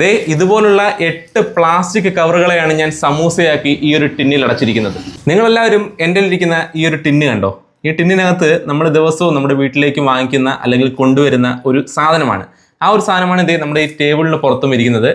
ദേ ഇതുപോലുള്ള എട്ട് പ്ലാസ്റ്റിക് കവറുകളെയാണ് ഞാൻ സമൂസയാക്കി ഈ ഒരു ടിന്നിൽ അടച്ചിരിക്കുന്നത്. നിങ്ങളെല്ലാവരും എന്റെ ഇരിക്കുന്ന ഈ ഒരു ടിന്ന് കണ്ടോ? ഈ ടിന്നിനകത്ത് നമ്മൾ ദിവസവും നമ്മുടെ വീട്ടിലേക്ക് വാങ്ങിക്കുന്ന അല്ലെങ്കിൽ കൊണ്ടുവരുന്ന ഒരു സാധനമാണ്. ആ ഒരു സാധനമാണ് ഇതേ നമ്മുടെ ഈ ടേബിളിന് പുറത്തും ഇരിക്കുന്നത്.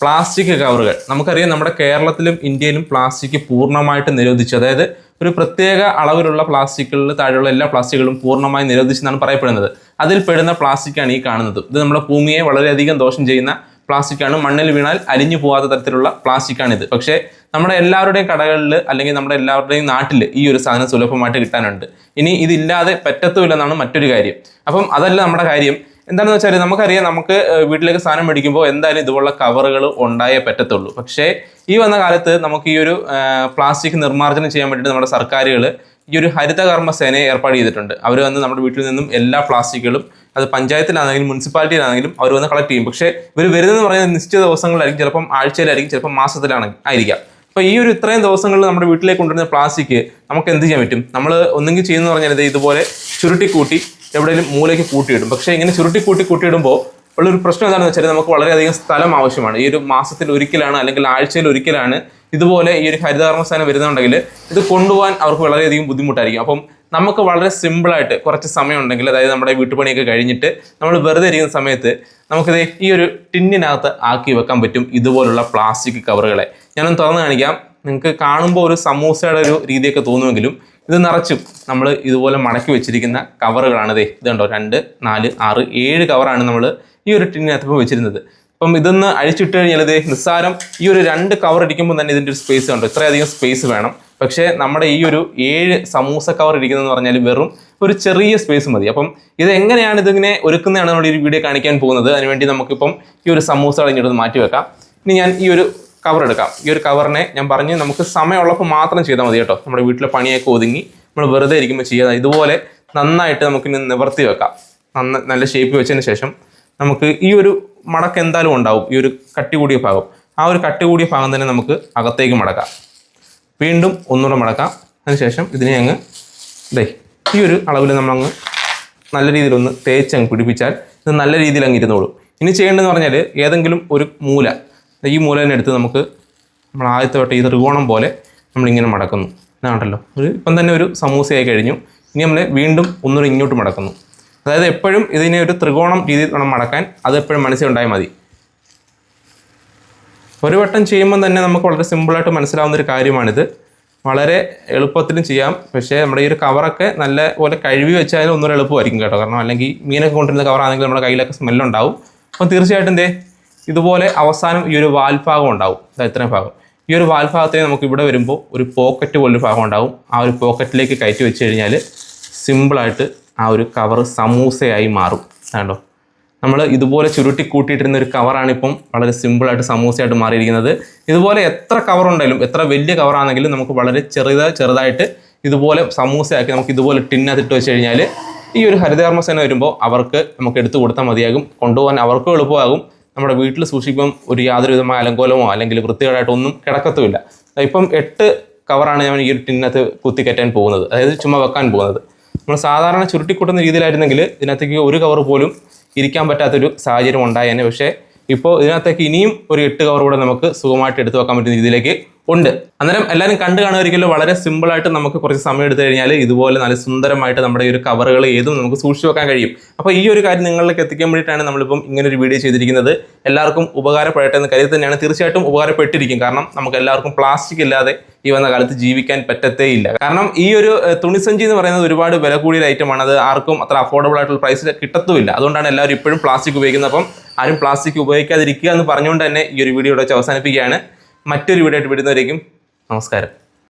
പ്ലാസ്റ്റിക് കവറുകൾ. നമുക്കറിയാം നമ്മുടെ കേരളത്തിലും ഇന്ത്യയിലും പ്ലാസ്റ്റിക് പൂർണമായിട്ട് നിരോധിച്ചു. അതായത് ഒരു പ്രത്യേക അളവിലുള്ള പ്ലാസ്റ്റിക്കുകളിൽ താഴെയുള്ള എല്ലാ പ്ലാസ്റ്റിക്കുകളും പൂർണമായി നിരോധിച്ചെന്നാണ് പറയപ്പെടുന്നത്. അതിൽ പെടുന്ന പ്ലാസ്റ്റിക്കാണ് ഈ കാണുന്നത്. ഇത് നമ്മുടെ ഭൂമിയെ വളരെയധികം ദോഷം ചെയ്യുന്ന പ്ലാസ്റ്റിക്കാണ് മണ്ണിൽ വീണാൽ അലിഞ്ഞു പോകാത്ത തരത്തിലുള്ള പ്ലാസ്റ്റിക് ആണിത്. പക്ഷേ നമ്മുടെ എല്ലാവരുടെയും കടകളിൽ അല്ലെങ്കിൽ നമ്മുടെ എല്ലാവരുടെയും നാട്ടിൽ ഈ ഒരു സാധനം സുലഭമായിട്ട് കിട്ടാനുണ്ട്. ഇനി ഇതില്ലാതെ പറ്റത്തുമില്ലെന്നാണ് മറ്റൊരു കാര്യം. അപ്പം അതല്ല നമ്മുടെ കാര്യം. എന്താണെന്ന് വെച്ചാൽ നമുക്കറിയാം നമുക്ക് വീട്ടിലേക്ക് സാധനം മേടിക്കുമ്പോൾ എന്തായാലും ഇതുപോലുള്ള കവറുകൾ ഉണ്ടായേ പറ്റത്തുള്ളൂ. പക്ഷേ ഈ വന്ന കാലത്ത് നമുക്ക് ഈ ഒരു പ്ലാസ്റ്റിക് നിർമ്മാർജനം ചെയ്യാൻ വേണ്ടിയിട്ട് നമ്മുടെ സർക്കാരുകൾ ഈ ഒരു ഹരിതകർമ്മ സേനയെ ഏർപ്പാട് ചെയ്തിട്ടുണ്ട്. അവർ വന്ന് നമ്മുടെ വീട്ടിൽ നിന്നും എല്ലാ പ്ലാസ്റ്റിക്കുകളും അത് പഞ്ചായത്തിലാണെങ്കിലും മുനിസിപ്പാലിറ്റിയിലാണെങ്കിലും അവർ വന്ന് കളക്ട് ചെയ്യും. പക്ഷേ ഇവർ വരുന്നതെന്ന് പറയുന്നത് നിശ്ചിത ദിവസങ്ങളിലായിരിക്കും ചിലപ്പം ആഴ്ചയിലായിരിക്കും ചിലപ്പം മാസത്തിലാണ് ആയിരിക്കാം. അപ്പോൾ ഈ ഒരു ഇത്രയും ദിവസങ്ങളിൽ നമ്മുടെ വീട്ടിലേക്ക് കൊണ്ടുവരുന്ന പ്ലാസ്റ്റിക് നമുക്ക് എന്ത് ചെയ്യാൻ പറ്റും? നമ്മൾ ഒന്നെങ്കിൽ ചെയ്യുന്ന പറഞ്ഞാൽ ഇതുപോലെ ചുരുട്ടി കൂട്ടി എവിടെയെങ്കിലും മൂലയ്ക്ക് കൂട്ടിയിടും. പക്ഷേ ഇങ്ങനെ ചുരുട്ടി കൂട്ടി കൂട്ടിയിടുമ്പോൾ ഉള്ളൊരു പ്രശ്നം എന്താണെന്ന് വെച്ചാൽ നമുക്ക് വളരെയധികം സ്ഥലം ആവശ്യമാണ്. ഈ ഒരു മാസത്തിൽ ഒരിക്കലാണ് അല്ലെങ്കിൽ ആഴ്ചയിൽ ഒരിക്കലാണ് ഇതുപോലെ ഈ ഒരു ഹരിതകർമ്മ സേന വരുന്നുണ്ടെങ്കിൽ ഇത് കൊണ്ടുപോകാൻ അവർക്ക് വളരെയധികം ബുദ്ധിമുട്ടായിരിക്കും. അപ്പം നമുക്ക് വളരെ സിമ്പിളായിട്ട് കുറച്ച് സമയം ഉണ്ടെങ്കിൽ അതായത് നമ്മുടെ വീട്ടുപണിയൊക്കെ കഴിഞ്ഞിട്ട് നമ്മൾ വെറുതെ ഇരിക്കുന്ന സമയത്ത് നമുക്കിത് ഈ ഒരു ടിന്നിനകത്ത് ആക്കി വെക്കാൻ പറ്റും ഇതുപോലുള്ള പ്ലാസ്റ്റിക് കവറുകളെ. ഞാനൊന്ന് തുറന്ന് കാണിക്കാം. നിങ്ങൾക്ക് കാണുമ്പോൾ ഒരു സമൂസയുടെ ഒരു രീതിയൊക്കെ തോന്നുമെങ്കിലും ഇത് നിറച്ചും നമ്മൾ ഇതുപോലെ മടക്കി വെച്ചിരിക്കുന്ന കവറുകളാണ് ഇതേ. ഇത് കണ്ടോ? രണ്ട് നാല് ആറ് ഏഴ് കവറാണ് നമ്മൾ ഈ ഒരു ടിന്നിനകത്ത് ഇപ്പോൾ വെച്ചിരുന്നത്. അപ്പം ഇതൊന്ന് അഴിച്ചിട്ട് കഴിഞ്ഞാൽ ഇത് നിസ്സാരം ഈ ഒരു രണ്ട് കവർ ഇരിക്കുമ്പോൾ തന്നെ ഇതിന്റെ ഒരു സ്പേസ് കണ്ടോ? ഇത്രയധികം സ്പേസ് വേണം. പക്ഷേ നമ്മുടെ ഈ ഒരു ഏഴ് സമൂസ കവർ ഇരിക്കുന്നതെന്ന് പറഞ്ഞാൽ വെറും ഒരു ചെറിയ സ്പേസ് മതി. അപ്പം ഇത് എങ്ങനെയാണ് ഇതിങ്ങനെ ഒരുക്കുന്നതാണ് നമ്മൾ ഈ ഒരു വീഡിയോ കാണിക്കാൻ പോകുന്നത്? അതിനുവേണ്ടി നമുക്കിപ്പം ഈ ഒരു സമൂസ ഇങ്ങോട്ട് മാറ്റി വെക്കാം. ഇനി ഞാൻ ഈ ഒരു കവർ എടുക്കാം. ഈ ഒരു കവറിനെ ഞാൻ പറഞ്ഞ് നമുക്ക് സമയമുള്ളപ്പോൾ മാത്രം ചെയ്താൽ മതി കേട്ടോ. നമ്മുടെ വീട്ടിലെ പണിയൊക്കെ ഒതുങ്ങി നമ്മൾ വെറുതെ ഇരിക്കുമ്പോൾ ചെയ്യാതെ ഇതുപോലെ നന്നായിട്ട് നമുക്കിനി നിവർത്തി വെക്കാം. നന്ന നല്ല ഷേപ്പ് വെച്ചതിന് ശേഷം നമുക്ക് ഈ ഒരു മടക്ക് എന്തായാലും ഉണ്ടാവും. ഈ ഒരു കട്ടി കൂടിയ ഭാഗം. ആ ഒരു കട്ടി കൂടിയ ഭാഗം തന്നെ നമുക്ക് അകത്തേക്ക് മടക്കാം. വീണ്ടും ഒന്നുകൂടെ മടക്കാം. അതിനുശേഷം ഇതിനെ അങ്ങ് ദേ ഈ ഒരു അളവിൽ നമ്മളങ്ങ് നല്ല രീതിയിലൊന്ന് തേച്ച് അങ്ങ് പിടിപ്പിച്ചാൽ ഇത് നല്ല രീതിയിൽ അങ്ങ് ഇരുന്നോളും. ഇനി ചെയ്യേണ്ടതെന്ന് പറഞ്ഞാൽ ഏതെങ്കിലും ഒരു മൂല. ഈ മൂല തന്നെ എടുത്ത് നമുക്ക് നമ്മൾ ആദ്യത്തെ വട്ടം ഈ ത്രികോണം പോലെ നമ്മളിങ്ങനെ മടക്കുന്നു. ഇതാണല്ലോ ഒരു ഇപ്പം തന്നെ ഒരു സമൂസയായി കഴിഞ്ഞു. ഇനി നമ്മൾ വീണ്ടും ഒന്നുകൂടെ ഇങ്ങോട്ട് മടക്കുന്നു. അതായത് എപ്പോഴും ഇതിനെ ഒരു ത്രികോണം രീതിയിൽ വേണം മടക്കാൻ അത് എപ്പോഴും മനസ്സിലുണ്ടായാൽ മതി. ഒരു വട്ടം ചെയ്യുമ്പോൾ തന്നെ നമുക്ക് വളരെ സിമ്പിളായിട്ട് മനസ്സിലാവുന്ന ഒരു കാര്യമാണിത്. വളരെ എളുപ്പത്തിലും ചെയ്യാം. പക്ഷേ നമ്മുടെ ഈ ഒരു കവറൊക്കെ നല്ല പോലെ കഴുകി വെച്ചാൽ ഒന്നുകൂടെ എളുപ്പമായിരിക്കും കേട്ടോ. കാരണം അല്ലെങ്കിൽ മീനൊക്കെ കൊണ്ടിരുന്ന കവറാണെങ്കിൽ നമ്മുടെ കയ്യിലൊക്കെ സ്മെല്ലുണ്ടാവും അപ്പം തീർച്ചയായിട്ടും എന്തേ? ഇതുപോലെ അവസാനം ഈ ഒരു വാൽഭാഗം ഉണ്ടാവും. ഇത്രയും ഭാഗം. ഈ ഒരു വാൽഭാഗത്തിന് നമുക്ക് ഇവിടെ വരുമ്പോൾ ഒരു പോക്കറ്റ് പോലൊരു ഭാഗം ഉണ്ടാവും. ആ ഒരു പോക്കറ്റിലേക്ക് കയറ്റി വെച്ച് കഴിഞ്ഞാൽ സിമ്പിളായിട്ട് ആ ഒരു കവർ സമൂസയായി മാറും. കണ്ടോ? നമ്മൾ ഇതുപോലെ ചുരുട്ടി കൂട്ടിയിട്ടിരുന്ന ഒരു കവറാണ് ഇപ്പം വളരെ സിമ്പിളായിട്ട് സമൂസയായിട്ട് മാറിയിരിക്കുന്നത്. ഇതുപോലെ എത്ര കവർ ഉണ്ടെങ്കിലും എത്ര വലിയ കവറാണെങ്കിലും നമുക്ക് വളരെ ചെറുത ചെറുതായിട്ട് ഇതുപോലെ സമൂസയാക്കി നമുക്ക് ഇതുപോലെ ടിന്നകത്തിട്ട് വെച്ച് കഴിഞ്ഞാൽ ഈ ഒരു ഹരിതകർമ്മ സേന വരുമ്പോൾ അവർക്ക് നമുക്ക് എടുത്തു കൊടുത്താൽ മതിയാകും. കൊണ്ടുപോകാൻ അവർക്കും എളുപ്പമാകും. നമ്മുടെ വീട്ടിൽ സൂക്ഷിക്കുമ്പം ഒരു യാതൊരു വിധമായ അലങ്കോലമോ അല്ലെങ്കിൽ വൃത്തികേടായിട്ടൊന്നും കിടക്കത്തുമില്ല. ഇപ്പം എട്ട് കവറാണ് ഞാൻ ഈ ഒരു ടിന്നകത്ത് കുത്തിക്കറ്റാൻ പോകുന്നത്. അതായത് ചുമ്മാ വെക്കാൻ പോകുന്നത്. നമ്മൾ സാധാരണ ചുരുട്ടിക്കൂട്ടുന്ന രീതിയിലായിരുന്നെങ്കിൽ ഇതിനകത്തേക്ക് ഒരു കവർ പോലും ഇരിക്കാൻ പറ്റാത്തൊരു സാഹചര്യം ഉണ്ടായേനെ. പക്ഷേ ഇപ്പോൾ ഇതിനകത്തേക്ക് ഇനിയും ഒരു എട്ട് കവർ കൂടെ നമുക്ക് സുഖമായിട്ട് എടുത്തു വെക്കാൻ പറ്റുന്ന രീതിയിലേക്ക് ഉണ്ട്. അന്നേരം എല്ലാവരും കണ്ടു കാണുമായിരിക്കുമല്ലോ വളരെ സിമ്പിളായിട്ട് നമുക്ക് കുറച്ച് സമയം എടുത്തു കഴിഞ്ഞാൽ ഇതുപോലെ നല്ല സുന്ദരമായിട്ട് നമ്മുടെ ഈ ഒരു കവറുകൾ ഏതും നമുക്ക് സൂക്ഷിച്ചു വെക്കാൻ കഴിയും. അപ്പോൾ ഈ ഒരു കാര്യം നിങ്ങളിലേക്ക് എത്തിക്കാൻ വേണ്ടിയിട്ടാണ് നമ്മളിപ്പം ഇങ്ങനെ ഒരു വീഡിയോ ചെയ്തിരിക്കുന്നത്. എല്ലാവർക്കും ഉപകാരപ്പെടട്ടെ എന്ന് കരുതി തന്നെയാണ്. തീർച്ചയായിട്ടും ഉപകാരപ്പെട്ടിരിക്കും. കാരണം നമുക്ക് എല്ലാവർക്കും പ്ലാസ്റ്റിക് ഇല്ലാതെ ഈ വന്ന കാലത്ത് ജീവിക്കാൻ പറ്റത്തേ ഇല്ല കാരണം ഈ ഒരു തുണിസഞ്ചി എന്ന് പറയുന്നത് ഒരുപാട് വില കൂടിയ ഐറ്റമാണ് അത് ആർക്കും അത്ര അഫോർഡബിൾ ആയിട്ടുള്ള പ്രൈസിൽ കിട്ടത്തുമില്ല. അതുകൊണ്ടാണ് എല്ലാവരും ഇപ്പോഴും പ്ലാസ്റ്റിക് ഉപയോഗിക്കുന്നത്. അപ്പം ആരും പ്ലാസ്റ്റിക് ഉപയോഗിക്കാതിരിക്കുക എന്ന് പറഞ്ഞുകൊണ്ട് തന്നെ ഈ ഒരു വീഡിയോ വെച്ച് അവസാനിപ്പിക്കുകയാണ്. മറ്റൊരു വീഡിയോ ആയിട്ട് വിടുന്നവരേക്കും നമസ്കാരം.